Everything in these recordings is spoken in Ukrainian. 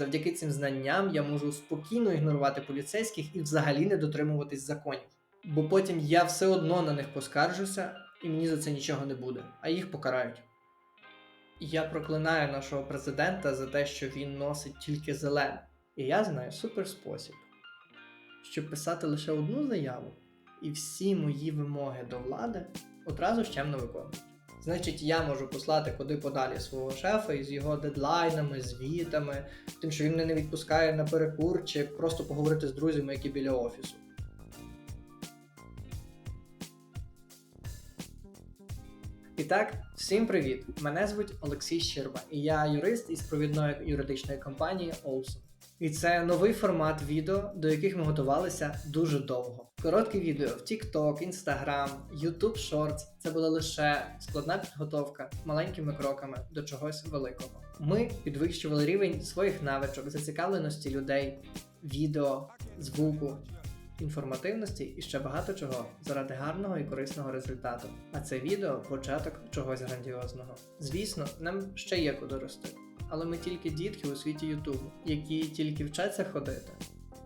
Завдяки цим знанням я можу спокійно ігнорувати поліцейських і взагалі не дотримуватись законів. Бо потім я все одно на них поскаржуся, і мені за це нічого не буде, а їх покарають. Я проклинаю нашого президента за те, що він носить тільки зелене. І я знаю суперспосіб, щоб писати лише одну заяву, і всі мої вимоги до влади одразу ж чемно виконують. Значить, я можу послати куди подалі свого шефа із його дедлайнами, звітами, тим, що він мене не відпускає на перекур, чи просто поговорити з друзями, які біля офісу. І так, всім привіт! Мене звуть Олексій Щерба, і я юрист із провідної юридичної компанії Olson. І це новий формат відео, до яких ми готувалися дуже довго. Короткі відео в TikTok, Instagram, YouTube Shorts – це була лише складна підготовка маленькими кроками до чогось великого. Ми підвищували рівень своїх навичок, зацікавленості людей, відео, звуку, інформативності і ще багато чого заради гарного і корисного результату. А це відео початок чогось грандіозного. Звісно, нам ще є куди рости. Але ми тільки дітки у світі Ютубу, які тільки вчаться ходити.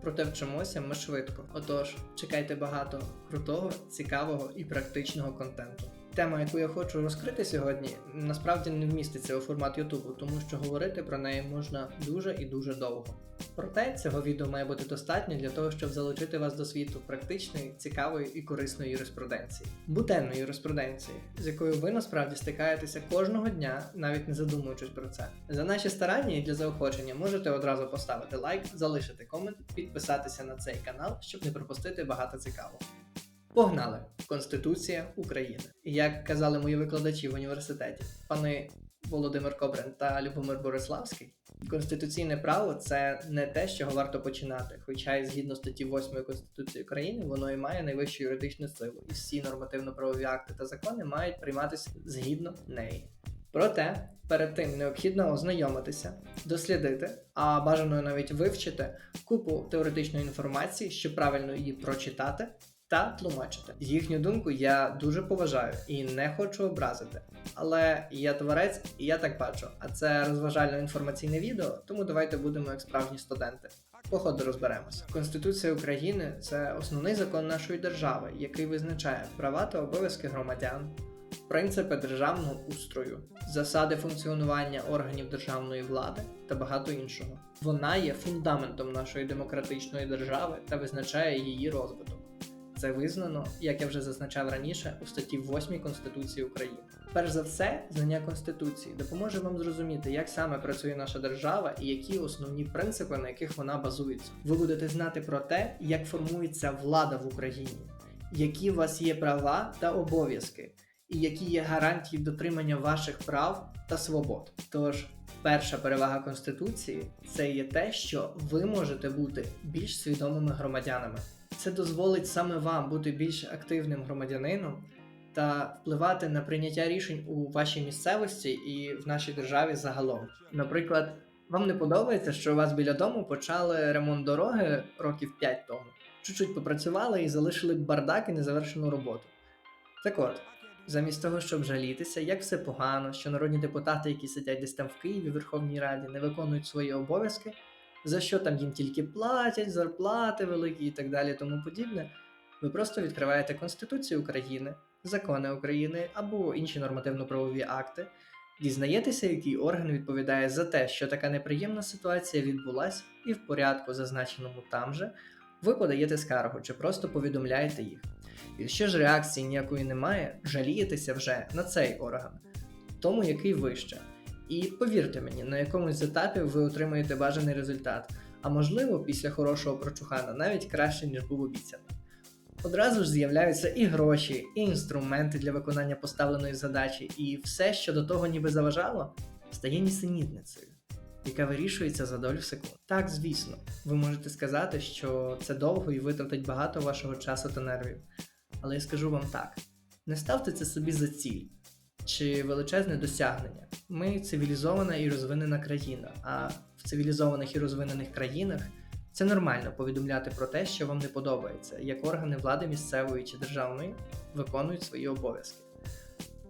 Проте вчимося ми швидко. Отож, чекайте багато крутого, цікавого і практичного контенту. Тема, яку я хочу розкрити сьогодні, насправді не вміститься у формат Ютубу, тому що говорити про неї можна дуже і дуже довго. Проте цього відео має бути достатньо для того, щоб залучити вас до світу практичної, цікавої і корисної юриспруденції, буденної юриспруденції, з якою ви насправді стикаєтеся кожного дня, навіть не задумуючись про це. За наші старання і для заохочення можете одразу поставити лайк, залишити комент, підписатися на цей канал, щоб не пропустити багато цікавого. Погнали! Конституція України. Як казали мої викладачі в університеті, пани Володимир Кобрин та Любомир Бориславський, конституційне право це не те, з чого варто починати. Хоча і згідно статті 8 Конституції України, воно і має найвищу юридичну силу, і всі нормативно-правові акти та закони мають прийматися згідно неї. Проте перед тим необхідно ознайомитися, дослідити, а бажано навіть вивчити купу теоретичної інформації, щоб правильно її прочитати та тлумачити. Їхню думку я дуже поважаю і не хочу образити. Але я творець, і я так бачу. А це розважально інформаційне відео, тому давайте будемо як справжні студенти. Походу розберемося. Конституція України це основний закон нашої держави, який визначає права та обов'язки громадян, принципи державного устрою, засади функціонування органів державної влади та багато іншого. Вона є фундаментом нашої демократичної держави та визначає її розвиток. Це визнано, як я вже зазначав раніше, у статті 8 Конституції України. Перш за все, знання Конституції допоможе вам зрозуміти, як саме працює наша держава і які основні принципи, на яких вона базується. Ви будете знати про те, як формується влада в Україні, які у вас є права та обов'язки, і які є гарантії дотримання ваших прав та свобод. Тож, перша перевага Конституції це є те, що ви можете бути більш свідомими громадянами. Це дозволить саме вам бути більш активним громадянином та впливати на прийняття рішень у вашій місцевості і в нашій державі загалом. Наприклад, вам не подобається, що у вас біля дому почали ремонт дороги років 5 тому. Чуть-чуть попрацювали і залишили бардак і незавершену роботу. Так от, замість того, щоб жалітися, як все погано, що народні депутати, які сидять десь там в Києві, в Верховній Раді, не виконують свої обов'язки, за що там їм тільки платять, зарплати великі і так далі, тому подібне. Ви просто відкриваєте Конституцію України, закони України або інші нормативно-правові акти, дізнаєтеся, який орган відповідає за те, що така неприємна ситуація відбулась, і в порядку, зазначеному там же, ви подаєте скаргу чи просто повідомляєте їх. Якщо ж реакції ніякої немає, жалієтеся вже на цей орган, тому який вище. І повірте мені, на якомусь етапі ви отримаєте бажаний результат, а можливо, після хорошого прочухана навіть краще, ніж був обіцяний. Одразу ж з'являються і гроші, і інструменти для виконання поставленої задачі, і все, що до того ніби заважало, стає нісенітницею, яка вирішується за долю секунд. Так, звісно, ви можете сказати, що це довго і витратить багато вашого часу та нервів. Але я скажу вам так: не ставте це собі за ціль чи величезне досягнення. Ми цивілізована і розвинена країна, а в цивілізованих і розвинених країнах це нормально повідомляти про те, що вам не подобається, як органи влади місцевої чи державної виконують свої обов'язки.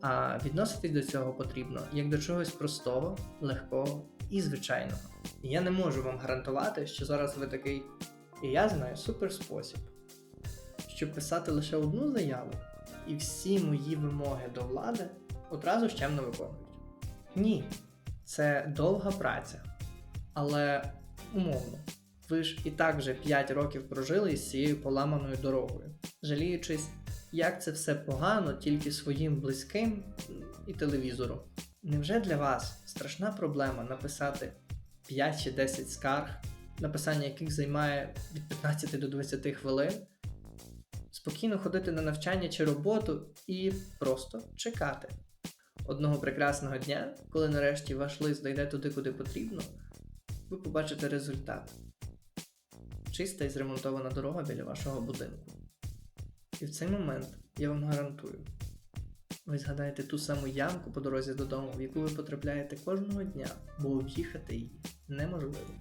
А відноситись до цього потрібно як до чогось простого, легкого і звичайного. Я не можу вам гарантувати, що зараз ви такий, і я знаю суперспосіб, щоб писати лише одну заяву, і всі мої вимоги до влади одразу ж чемно виконують. Ні, це довга праця. Але умовно, ви ж і так вже 5 років прожили із цією поламаною дорогою, жаліючись, як це все погано тільки своїм близьким і телевізору. Невже для вас страшна проблема написати 5 чи 10 скарг, написання яких займає від 15 до 20 хвилин, спокійно ходити на навчання чи роботу і просто чекати? Одного прекрасного дня, коли нарешті ваш лист дійде туди, куди потрібно, ви побачите результат. Чиста і зремонтована дорога біля вашого будинку. І в цей момент я вам гарантую, ви згадаєте ту саму ямку по дорозі додому, в яку ви потрапляєте кожного дня, бо об'їхати її неможливо.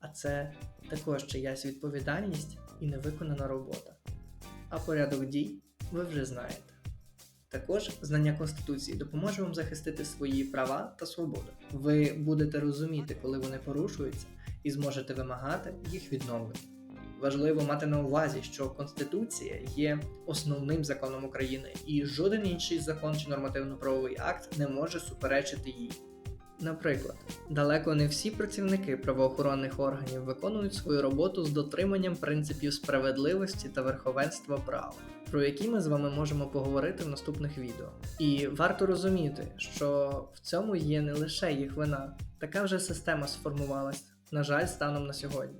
А це також чиясь відповідальність і невиконана робота. А порядок дій ви вже знаєте. Також знання Конституції допоможе вам захистити свої права та свободи. Ви будете розуміти, коли вони порушуються, і зможете вимагати їх відновлення. Важливо мати на увазі, що Конституція є основним законом України, і жоден інший закон чи нормативно-правовий акт не може суперечити їй. Наприклад, далеко не всі працівники правоохоронних органів виконують свою роботу з дотриманням принципів справедливості та верховенства права, про які ми з вами можемо поговорити в наступних відео. І варто розуміти, що в цьому є не лише їх вина, така вже система сформувалась, на жаль, станом на сьогодні.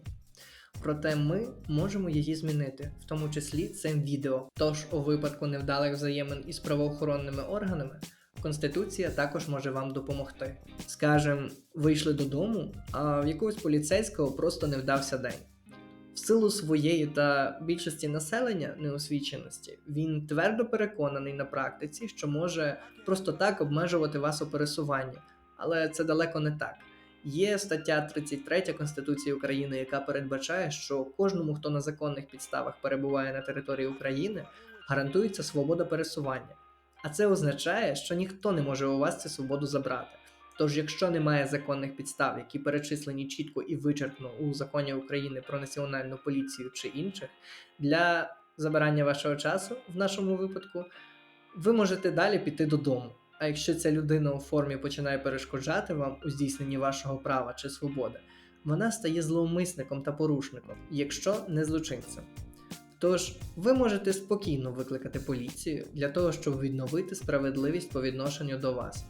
Проте ми можемо її змінити, в тому числі цим відео. Тож у випадку невдалих взаємин із правоохоронними органами. Конституція також може вам допомогти. Скажем, вийшли додому, а в якогось поліцейського просто не вдався день. В силу своєї та більшості населення неосвіченості він твердо переконаний на практиці, що може просто так обмежувати вас у пересуванні, але це далеко не так. Є стаття 33 Конституції України, яка передбачає, що кожному, хто на законних підставах перебуває на території України, гарантується свобода пересування. А це означає, що ніхто не може у вас цю свободу забрати. Тож, якщо немає законних підстав, які перечислені чітко і вичерпно у законі України про національну поліцію чи інших, для забирання вашого часу, в нашому випадку, ви можете далі піти додому. А якщо ця людина у формі починає перешкоджати вам у здійсненні вашого права чи свободи, вона стає зловмисником та порушником, якщо не злочинцем. Тож ви можете спокійно викликати поліцію для того, щоб відновити справедливість по відношенню до вас.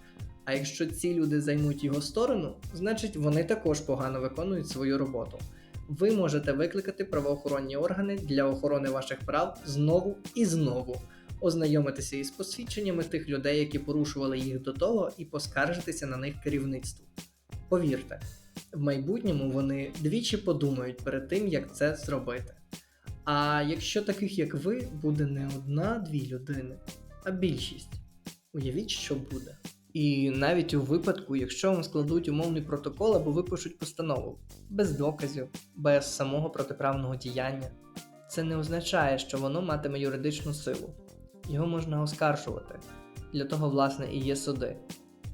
А якщо ці люди займуть його сторону, значить вони також погано виконують свою роботу. Ви можете викликати правоохоронні органи для охорони ваших прав знову і знову, ознайомитися із посвідченнями тих людей, які порушували їх до того, і поскаржитися на них керівництву. Повірте, в майбутньому вони двічі подумають перед тим, як це зробити. А якщо таких, як ви, буде не одна-дві людини, а більшість, уявіть, що буде. І навіть у випадку, якщо вам складуть умовний протокол або випишуть постанову без доказів, без самого протиправного діяння, це не означає, що воно матиме юридичну силу. Його можна оскаржувати. Для того, власне, і є суди.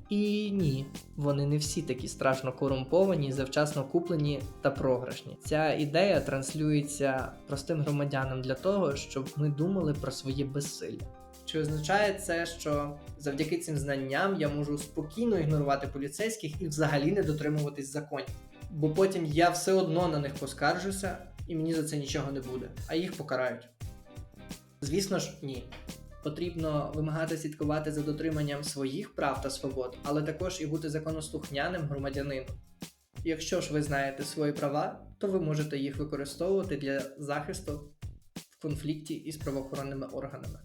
І ні, вони не всі такі страшно корумповані, завчасно куплені та програшні. Ця ідея транслюється простим громадянам для того, щоб ми думали про своє безсилля. Чи означає це, що завдяки цим знанням я можу спокійно ігнорувати поліцейських і взагалі не дотримуватись законів? Бо потім я все одно на них поскаржуся, і мені за це нічого не буде, а їх покарають. Звісно ж, ні. Потрібно вимагати слідкувати за дотриманням своїх прав та свобод, але також і бути законослухняним громадянином. Якщо ж ви знаєте свої права, то ви можете їх використовувати для захисту в конфлікті із правоохоронними органами.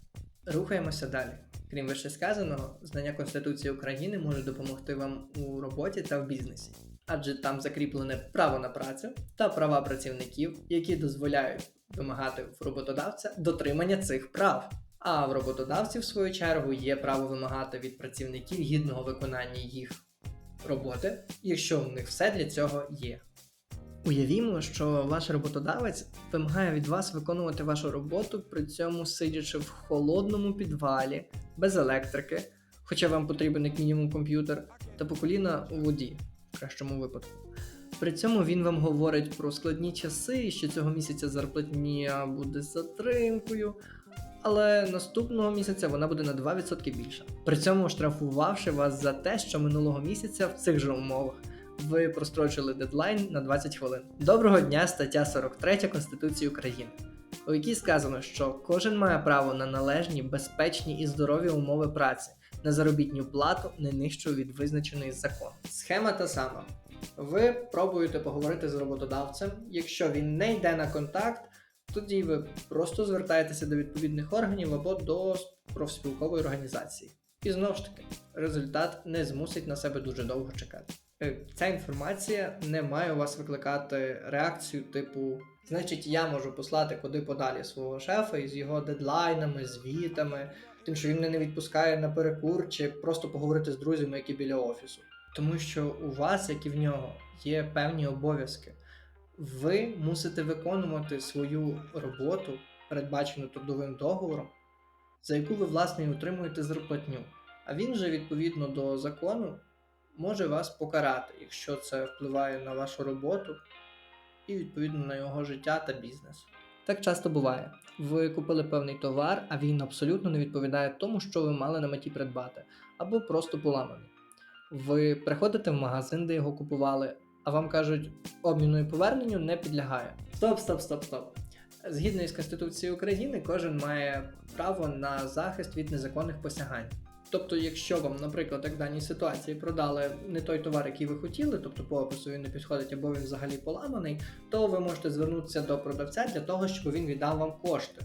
Рухаємося далі. Крім вищесказаного, знання Конституції України може допомогти вам у роботі та в бізнесі, адже там закріплене право на працю та права працівників, які дозволяють вимагати в роботодавця дотримання цих прав. А в роботодавців, в свою чергу, є право вимагати від працівників гідного виконання їх роботи, якщо в них все для цього є. Уявімо, що ваш роботодавець вимагає від вас виконувати вашу роботу, при цьому сидячи в холодному підвалі, без електрики, хоча вам потрібен як мінімум комп'ютер, та по коліна у воді, в кращому випадку. При цьому він вам говорить про складні часи, що цього місяця зарплатня буде затримкою, але наступного місяця вона буде на 2% більша. При цьому штрафувавши вас за те, що минулого місяця в цих же умовах ви прострочили дедлайн на 20 хвилин. Доброго дня, стаття 43 Конституції України, у якій сказано, що кожен має право на належні, безпечні і здорові умови праці, на заробітню плату не нижчу від визначеної законом. Схема та сама. Ви пробуєте поговорити з роботодавцем. Якщо він не йде на контакт, тоді ви просто звертаєтеся до відповідних органів або до профспілкової організації. І знову ж таки, результат не змусить на себе дуже довго чекати. Е, Ця інформація не має у вас викликати реакцію типу: значить, я можу послати куди подалі свого шефа із його дедлайнами, звітами, тим, що він мене не відпускає на перекур, чи просто поговорити з друзями, які біля офісу. Тому що у вас, як і в нього, є певні обов'язки. Ви мусите виконувати свою роботу, передбачену трудовим договором, за яку ви власне і отримуєте зарплатню. А він же, відповідно до закону, може вас покарати, якщо це впливає на вашу роботу і відповідно на його життя та бізнес. Так часто буває. Ви купили певний товар, а він абсолютно не відповідає тому, що ви мали на меті придбати, або просто поламаний. Ви приходите в магазин, де його купували, а вам кажуть, обміну і поверненню не підлягає. Стоп, стоп, стоп, стоп. Згідно із Конституцією України, кожен має право на захист від незаконних посягань. Тобто, якщо вам, наприклад, як в даній ситуації продали не той товар, який ви хотіли, тобто по опису він не підходить або він взагалі поламаний, то ви можете звернутися до продавця для того, щоб він віддав вам кошти.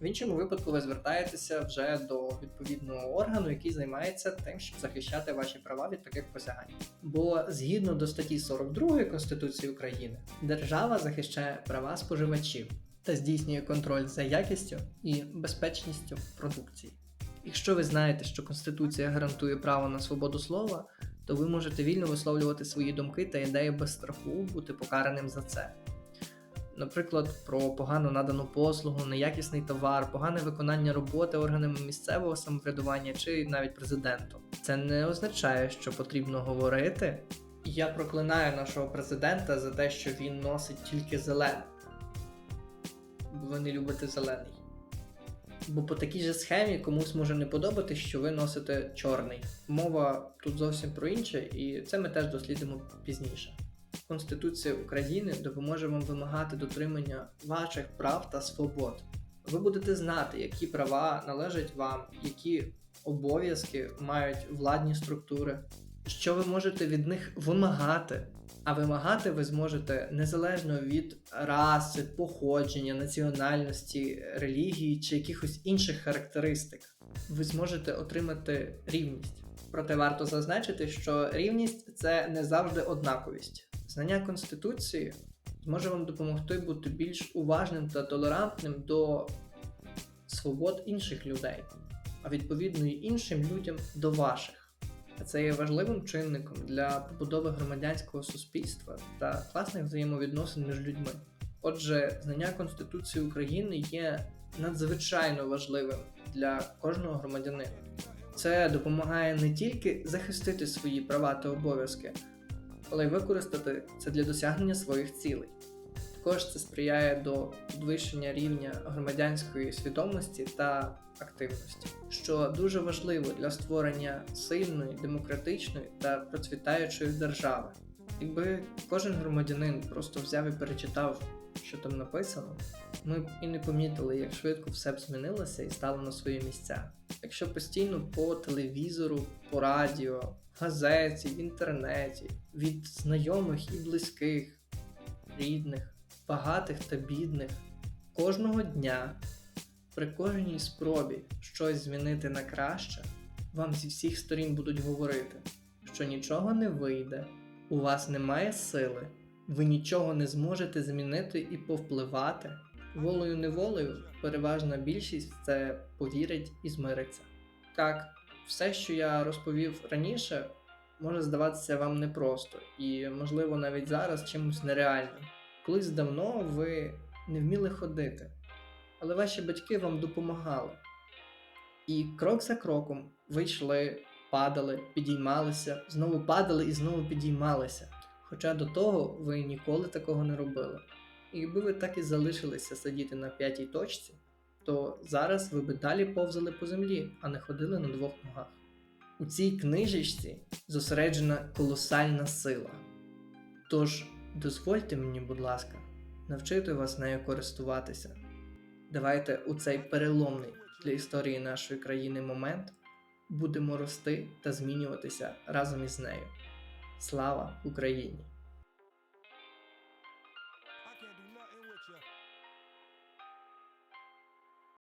В іншому випадку ви звертаєтеся вже до відповідного органу, який займається тим, щоб захищати ваші права від таких посягань. Бо згідно до статті 42 Конституції України, держава захищає права споживачів та здійснює контроль за якістю і безпечністю продукції. Якщо ви знаєте, що Конституція гарантує право на свободу слова, то ви можете вільно висловлювати свої думки та ідеї без страху бути покараним за це. Наприклад, про погану надану послугу, неякісний товар, погане виконання роботи органами місцевого самоврядування чи навіть президентом. Це не означає, що потрібно говорити. Я проклинаю нашого президента за те, що він носить тільки зелене. Ви не любите зелений. Бо по такій же схемі комусь може не подобати, що ви носите чорний. Мова тут зовсім про інше, і це ми теж дослідимо пізніше. Конституція України допоможе вам вимагати дотримання ваших прав та свобод. Ви будете знати, які права належать вам, які обов'язки мають владні структури, що ви можете від них вимагати. А вимагати ви зможете незалежно від раси, походження, національності, релігії чи якихось інших характеристик. Ви зможете отримати рівність. Проте варто зазначити, що рівність це не завжди однаковість. Знання Конституції зможе вам допомогти бути більш уважним та толерантним до свобод інших людей, а відповідно і іншим людям до ваших. Це є важливим чинником для побудови громадянського суспільства та класних взаємовідносин між людьми. Отже, знання Конституції України є надзвичайно важливим для кожного громадянина. Це допомагає не тільки захистити свої права та обов'язки, але й використати це для досягнення своїх цілей. Також це сприяє до підвищення рівня громадянської свідомості та активності, що дуже важливо для створення сильної, демократичної та процвітаючої держави. Якби кожен громадянин просто взяв і перечитав, що там написано, ми б і не помітили, як швидко все б змінилося і стало на свої місця. Якщо постійно по телевізору, по радіо, газеті, в інтернеті, від знайомих і близьких, рідних, багатих та бідних, кожного дня, при кожній спробі щось змінити на краще, вам зі всіх сторін будуть говорити, що нічого не вийде, у вас немає сили, ви нічого не зможете змінити і повпливати. Волею неволею переважна більшість це повірить і змириться. Так, все, що я розповів раніше, може здаватися вам непросто і, можливо, навіть зараз чимось нереальним. Колись давно ви не вміли ходити, але ваші батьки вам допомагали. І крок за кроком ви йшли, падали, підіймалися, знову падали і знову підіймалися. Хоча до того ви ніколи такого не робили. І якби ви так і залишилися сидіти на п'ятій точці, то зараз ви би далі повзали по землі, а не ходили на двох ногах. У цій книжечці зосереджена колосальна сила. Тож дозвольте мені, будь ласка, навчити вас нею користуватися. Давайте у цей переломний для історії нашої країни момент будемо рости та змінюватися разом із нею. Слава Україні!